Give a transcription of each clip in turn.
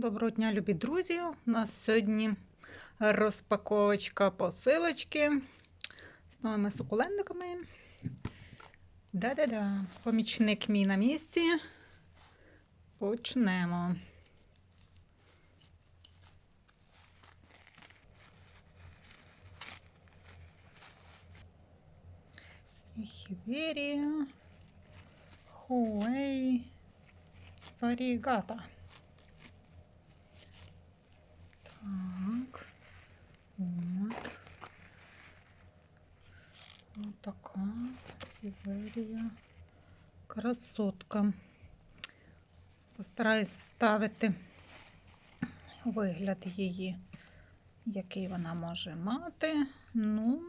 Доброго дня, любі друзі! У нас сьогодні розпаковочка посилочки з новими сукулентиками. Да-да-да, помічник мій на місці. Почнемо. Хіверія, Хуей, Варігата. Так. От. Ось така Хіверія. Красотка. Постараюсь вставити вигляд її, який вона може мати. Ну,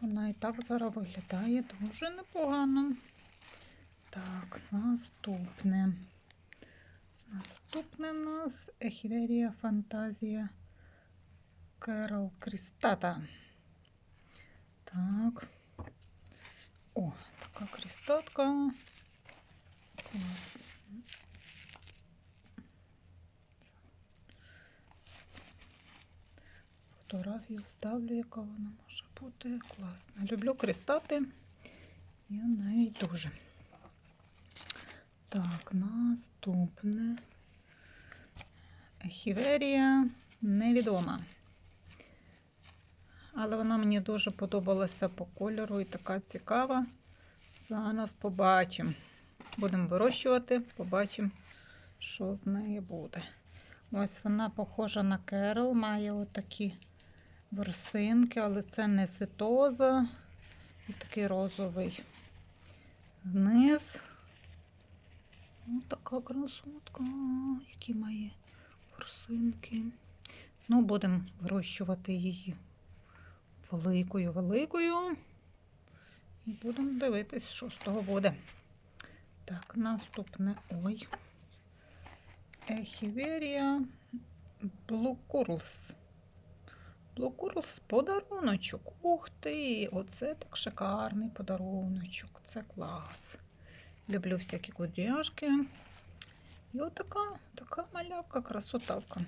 вона і так зараз виглядає дуже непогано. Так, наступне. Наступне у нас Ехіверія Фантазія Керол Крістата. Так. О, така крістатка. Фотографію вставлю, яка вона може бути. Класна. Люблю крістати. Я навіть дуже. Так, наступне. Хіверія невідома. Але вона мені дуже подобалася по кольору і така цікава. Зараз побачимо. Будемо вирощувати, побачимо, що з неї буде. Ось вона похожа на керол, має отакі ворсинки, але це не ситоза і такий розовий вниз. Ось така красотка, які має ворсинки. Ну, будемо вирощувати її великою-великою. І будемо дивитись, що з того буде. Так, наступне ой. Ехіверія Блукурлс. Блукурлс подаруночок. Ух ти! Оце так шикарний подаруночок. Це клас. Люблю всякі кудряшки. І отака така малявка, красотавка.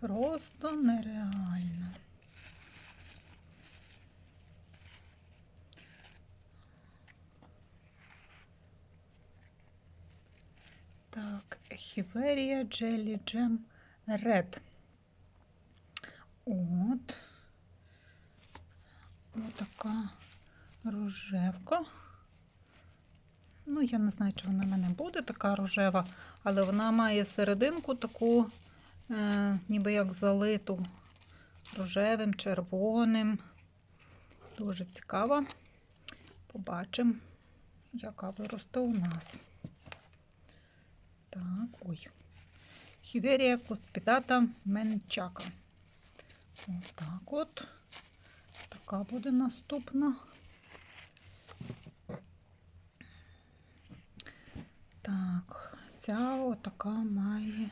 Просто нереально. Так, Хіверія Jelly Jam Red. От. Отака рожевка. Ну, я не знаю, чи вона в мене буде така рожева, але вона має серединку таку, е, ніби як залиту рожевим, червоним. Дуже цікава. Побачимо, яка виросте у нас. Так, ой. Хіверія коспітата менчака. Ось так от. Така буде наступна. Так, ця отака має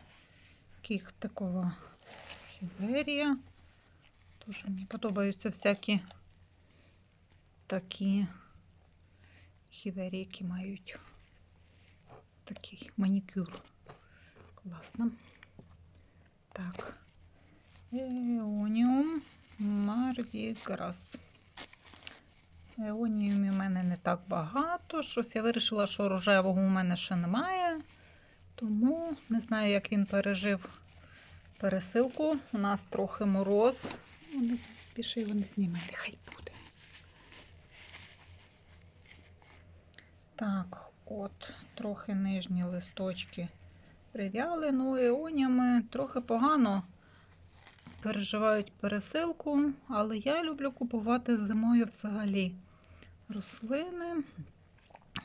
кіхтикова хіверія. Дуже мені подобаються всякі такі хіверії, які мають такий манікюр. Класно. Так, Еоніум Мардіграс. Еоніумів у мене не так багато. Щось я вирішила, що рожевого у мене ще немає. Тому не знаю, як він пережив пересилку. У нас трохи мороз. Більше його не зніме, нехай буде. Так, от, трохи нижні листочки прив'яли. Ну, еоніями трохи погано переживають пересилку, але я люблю купувати зимою взагалі рослини.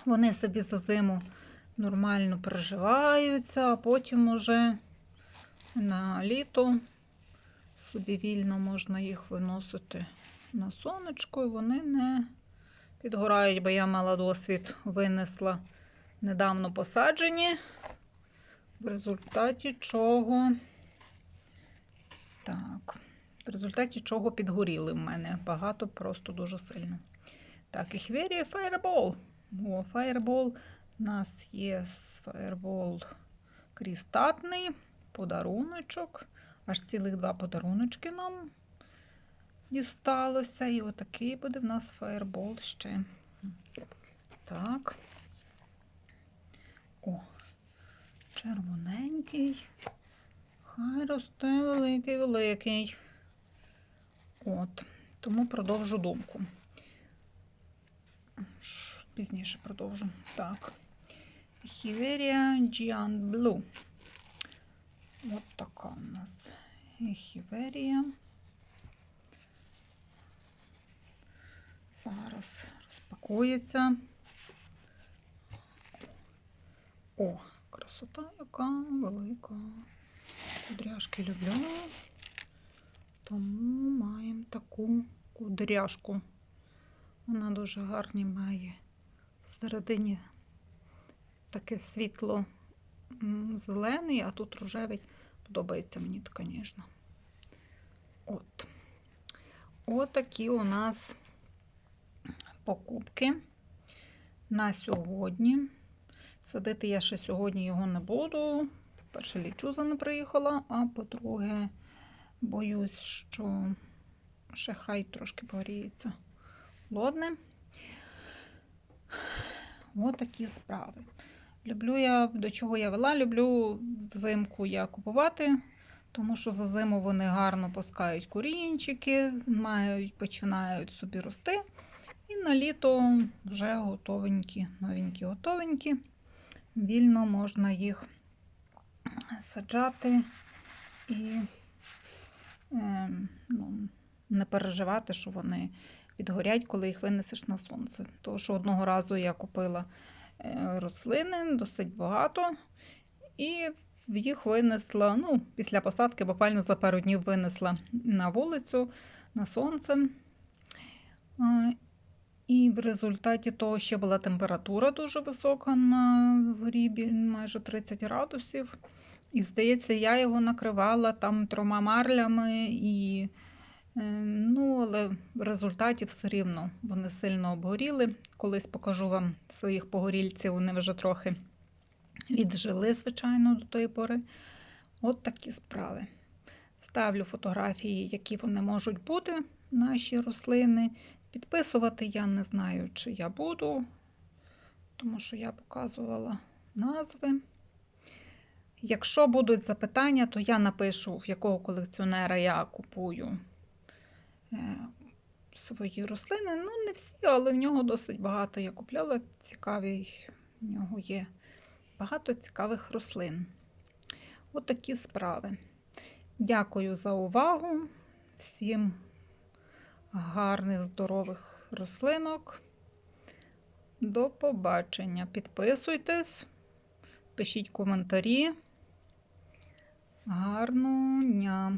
Вони собі за зиму нормально переживаються, а потім уже на літо собі вільно можна їх виносити на сонечко, і вони не підгорають, бо я мала досвід, винесла недавно посаджені, в результаті чого, так, в результаті чого підгоріли в мене багато, просто дуже сильно. Так, і хвері Fireball. О, Fireball. У нас є Fireball крістатний подаруночок. Аж цілих два подаруночки нам дісталося. І отакий буде в нас фаєрбол ще. Так. О, червоненький. Хай росте великий-великий. От, тому продовжу думку. Пізніше продовжу. Так. Хіверія Giant Blue. От така у нас Хіверія. Зараз розпакується. О, красота яка велика. Кудряшки люблю. Тому маємо таку кудряшку. Вона дуже гарні має. Всередині таке світло зелений, а тут рожевий. Подобається мені, звісно. От. Отакі у нас покупки на сьогодні. Садити я ще сьогодні його не буду. По-перше, лічуза не приїхала, а по-друге, боюсь, що ще хай трошки погріється. Лодне. Отакі справи. Люблю я, до чого я вела, люблю взимку я купувати, тому що за зиму вони гарно пускають корінчики, мають, починають собі рости. І на літо вже готовенькі, новенькі, готовенькі. Вільно можна їх саджати і е, ну, не переживати, що вони відгорять, коли їх винесеш на сонце. Тому що одного разу я купила е, рослини досить багато, і їх винесла, ну, після посадки, буквально за пару днів винесла на вулицю, на сонце. І в результаті того ще була температура дуже висока на горі, майже 30 градусів. І здається, я його накривала там трьома марлями, і, е, ну, але в результаті все рівно вони сильно обгоріли. Колись покажу вам своїх погорільців, вони вже трохи віджили, звичайно, до тої пори. От такі справи. Ставлю фотографії, які вони можуть бути, наші рослини. Підписувати я не знаю, чи я буду, тому що я показувала назви. Якщо будуть запитання, то я напишу, в якого колекціонера я купую е, свої рослини. Ну, не всі, але в нього досить багато. Я купляла цікаві, в нього є багато цікавих рослин. От справи. Дякую за увагу. Всім гарних, здорових рослинок. До побачення. Підписуйтесь, пишіть коментарі. Гарного дня!